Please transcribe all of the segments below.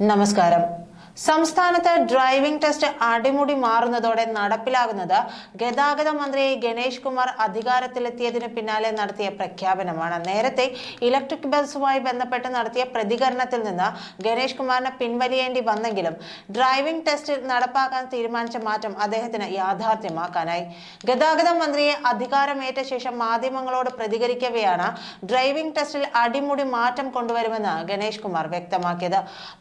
നമസ്കാരം സംസ്ഥാനത്ത് driving test അടിമുടി മാറുന്നതോടെ നടപ്പിലാകുന്നത് ഗതാഗത മന്ത്രി ഗണേഷ് കുമാർ അധികാരത്തിലെത്തിയതിനു പിന്നാലെ നടത്തിയ പ്രഖ്യാപനമാണ്. നേരത്തെ ഇലക്ട്രിക് ബസ്സുമായി ബന്ധപ്പെട്ട് നടത്തിയ പ്രതികരണത്തിൽ നിന്ന് ഗണേഷ് കുമാറിന് പിൻവലിയേണ്ടി വന്നെങ്കിലും ഡ്രൈവിംഗ് ടെസ്റ്റ് നടപ്പാക്കാൻ തീരുമാനിച്ച മാറ്റം അദ്ദേഹത്തിന് യാഥാർത്ഥ്യമാക്കാനായി. ഗതാഗത മന്ത്രിയെ അധികാരമേറ്റ ശേഷം മാധ്യമങ്ങളോട് പ്രതികരിക്കവെയാണ് ഡ്രൈവിംഗ് ടെസ്റ്റിൽ അടിമുടി മാറ്റം കൊണ്ടുവരുമെന്ന് ഗണേഷ് കുമാർ വ്യക്തമാക്കിയത്.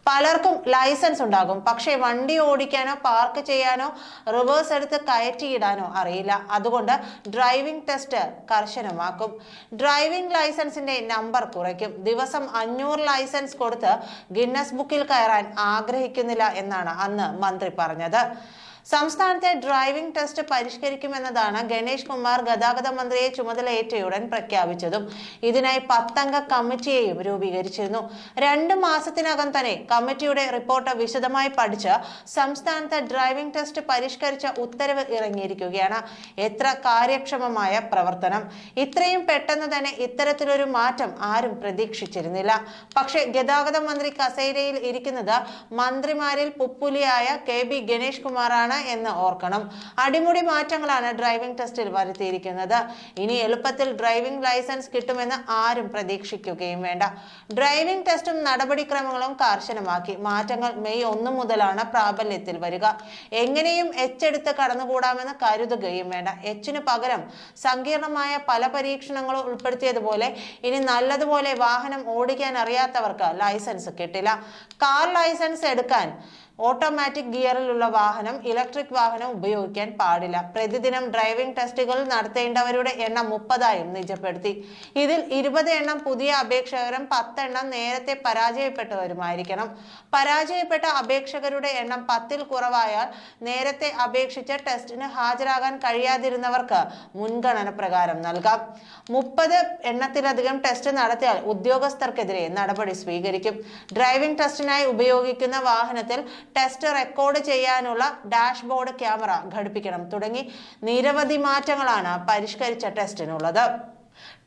പലർക്കും ലൈസൻസ് ഉണ്ടാകും. പക്ഷേ വണ്ടി ഓടിക്കാനോ പാർക്ക് ചെയ്യാനോ റിവേഴ്സ് എടുത്ത് കയറ്റിയിടാനോ അറിയില്ല. അതുകൊണ്ട് ഡ്രൈവിംഗ് ടെസ്റ്റ് കർശനമാക്കും. ഡ്രൈവിംഗ് ലൈസൻസിന്റെ നമ്പർ കുറയ്ക്കും. ദിവസം അഞ്ഞൂറ് ലൈസൻസ് കൊടുത്ത് ഗിന്നസ് ബുക്കിൽ കയറാൻ ആഗ്രഹിക്കുന്നില്ല എന്നാണ് അന്ന് മന്ത്രി പറഞ്ഞത്. സംസ്ഥാനത്തെ ഡ്രൈവിംഗ് ടെസ്റ്റ് പരിഷ്കരിക്കുമെന്നതാണ് ഗണേഷ് കുമാർ ഗതാഗത മന്ത്രിയെ ചുമതലയേറ്റയുടൻ പ്രഖ്യാപിച്ചതും. ഇതിനായി പത്തംഗ കമ്മിറ്റിയെയും രൂപീകരിച്ചിരുന്നു. രണ്ട് മാസത്തിനകം തന്നെ കമ്മിറ്റിയുടെ റിപ്പോർട്ട് വിശദമായി പഠിച്ച് സംസ്ഥാനത്തെ ഡ്രൈവിംഗ് ടെസ്റ്റ് പരിഷ്കരിച്ച ഉത്തരവ് ഇറങ്ങിയിരിക്കുകയാണ്. എത്ര കാര്യക്ഷമമായ പ്രവർത്തനം. ഇത്രയും പെട്ടെന്ന് തന്നെ ഇത്തരത്തിലൊരു മാറ്റം ആരും പ്രതീക്ഷിച്ചിരുന്നില്ല. പക്ഷേ ഗതാഗത മന്ത്രി കസേരയിൽ ഇരിക്കുന്നത് മന്ത്രിമാരിൽ പുപ്പുലിയായ കെ ബി ഗണേഷ് കുമാറാണ്. എന്ന് ഓർക്കണം. അടിമുടി മാറ്റങ്ങളാണ് ഡ്രൈവിംഗ് ടെസ്റ്റിൽ വരുത്തിയിരിക്കുന്നത്. ഇനി എളുപ്പത്തിൽ ഡ്രൈവിംഗ് ലൈസൻസ് കിട്ടുമെന്ന് ആരും പ്രതീക്ഷിക്കുകയും വേണ്ട. ഡ്രൈവിംഗ് ടെസ്റ്റും നടപടിക്രമങ്ങളും കർശനമാക്കി. മാറ്റങ്ങൾ മെയ് ഒന്ന് മുതലാണ് പ്രാബല്യത്തിൽ വരിക. എങ്ങനെയും എച്ച് എടുത്ത് കടന്നുകൂടാമെന്ന് കരുതുകയും വേണ്ട. എച്ചിന് പകരം സങ്കീർണമായ പല പരീക്ഷണങ്ങളും ഉൾപ്പെടുത്തിയതുപോലെ ഇനി നല്ലതുപോലെ വാഹനം ഓടിക്കാൻ അറിയാത്തവർക്ക് ലൈസൻസ് കിട്ടില്ല. കാർ ലൈസൻസ് എടുക്കാൻ ഓട്ടോമാറ്റിക് ഗിയറിലുള്ള വാഹനം ഇലക്ട്രിക് വാഹനം ഉപയോഗിക്കാൻ പാടില്ല. പ്രതിദിനം ഡ്രൈവിംഗ് ടെസ്റ്റുകൾ നടത്തേണ്ടവരുടെ എണ്ണം മുപ്പതായും നിജപ്പെടുത്തി. ഇതിൽ ഇരുപത് എണ്ണം പുതിയ അപേക്ഷകരും പത്തെണ്ണം നേരത്തെ പരാജയപ്പെട്ടവരുമായിരിക്കണം. പരാജയപ്പെട്ട അപേക്ഷകരുടെ എണ്ണം പത്തിൽ കുറവായാൽ നേരത്തെ അപേക്ഷിച്ച ടെസ്റ്റിന് ഹാജരാകാൻ കഴിയാതിരുന്നവർക്ക് മുൻഗണന പ്രകാരം നൽകാം. മുപ്പത് എണ്ണത്തിലധികം ടെസ്റ്റ് നടത്തിയാൽ ഉദ്യോഗസ്ഥർക്കെതിരെ നടപടി സ്വീകരിക്കും. ഡ്രൈവിംഗ് ടെസ്റ്റിനായി ഉപയോഗിക്കുന്ന വാഹനത്തിൽ ടെസ്റ്റ് റെക്കോർഡ് ചെയ്യാനുള്ള ഡാഷ്ബോർഡ് ക്യാമറ ഘടിപ്പിക്കണം. തുടങ്ങി നിരവധി മാറ്റങ്ങളാണ് പരിഷ്കരിച്ച ടെസ്റ്റിനുള്ളത്.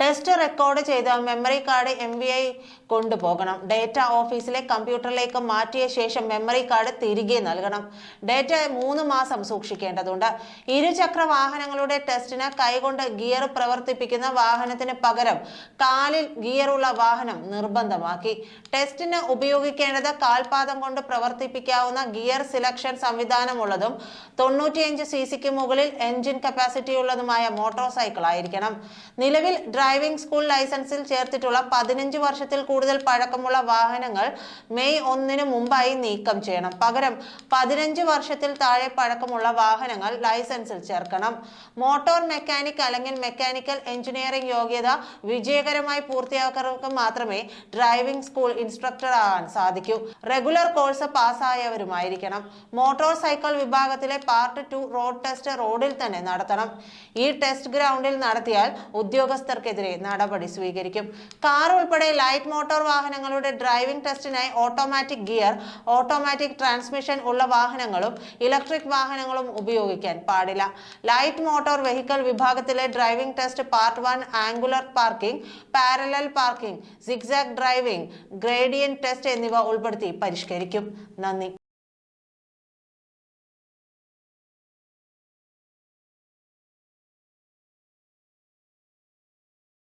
ടെസ്റ്റ് റെക്കോർഡ് ചെയ്ത memory card M V I കൊണ്ടുപോകണം. ഡേറ്റ ഓഫീസിലെ കമ്പ്യൂട്ടറിലേക്ക് മാറ്റിയ ശേഷം മെമ്മറി കാർഡ് തിരികെ നൽകണം. ഡേറ്റ മൂന്ന് മാസം സൂക്ഷിക്കേണ്ടതുണ്ട്. ഇരുചക്ര വാഹനങ്ങളുടെ ടെസ്റ്റിന് കൈകൊണ്ട് ഗിയർ പ്രവർത്തിപ്പിക്കുന്ന വാഹനത്തിന് പകരം കാലിൽ ഗിയറുള്ള വാഹനം നിർബന്ധമാക്കി. ടെസ്റ്റിന് ഉപയോഗിക്കേണ്ടത് കാൽപാദം കൊണ്ട് പ്രവർത്തിപ്പിക്കാവുന്ന ഗിയർ സിലക്ഷൻ സംവിധാനമുള്ളതും തൊണ്ണൂറ്റിയഞ്ച് സി സിക്ക് മുകളിൽ എഞ്ചിൻ കപ്പാസിറ്റി ഉള്ളതുമായ മോട്ടോർ സൈക്കിൾ ആയിരിക്കണം. നിലവിൽ ഡ്രൈവിംഗ് സ്കൂൾ ലൈസൻസിൽ ചേർത്തിട്ടുള്ള പതിനഞ്ച് വർഷത്തിൽ കൂടുതൽ പഴക്കമുള്ള വാഹനങ്ങൾ മെയ് ഒന്നിന് മുമ്പായി നീക്കം ചെയ്യണം. പകരം പതിനഞ്ച് വർഷത്തിൽ താഴെ പഴക്കമുള്ള വാഹനങ്ങൾ ലൈസൻസിൽ ചേർക്കണം. മോട്ടോർ മെക്കാനിക് അല്ലെങ്കിൽ മെക്കാനിക്കൽ എഞ്ചിനീയറിംഗ് യോഗ്യത വിജയകരമായി പൂർത്തിയാക്കുന്നവർക്ക് മാത്രമേ ഡ്രൈവിംഗ് സ്കൂൾ ഇൻസ്ട്രക്ടർ ആകാൻ സാധിക്കൂ. റെഗുലർ കോഴ്സ് പാസ്സായവരുമായിരിക്കണം. മോട്ടോർ സൈക്കിൾ വിഭാഗത്തിലെ പാർട്ട് ടു റോഡ് ടെസ്റ്റ് റോഡിൽ തന്നെ നടത്തണം. ഈ ടെസ്റ്റ് ഗ്രൗണ്ടിൽ നടത്തിയാൽ ഉദ്യോഗസ്ഥർക്കെതിരെ നടപടി സ്വീകരിക്കും. കാർ ഉൾപ്പെടെ ലൈറ്റ് മോട്ടോർ വാഹനങ്ങളുടെ ഡ്രൈവിംഗ് ടെസ്റ്റിനായി ഓട്ടോമാറ്റിക് ഗിയർ ഓട്ടോമാറ്റിക് ട്രാൻസ്മിഷൻ ഉള്ള വാഹനങ്ങളും ഇലക്ട്രിക് വാഹനങ്ങളും ഉപയോഗിക്കാൻ പാടില്ല. ലൈറ്റ് മോട്ടോർ വെഹിക്കിൾ വിഭാഗത്തിലെ driving test part one angular parking parallel parking zigzag driving gradient test എന്നിവ ഉൾപ്പെടുത്തി പരിഷ്കരിക്കും. നന്ദി.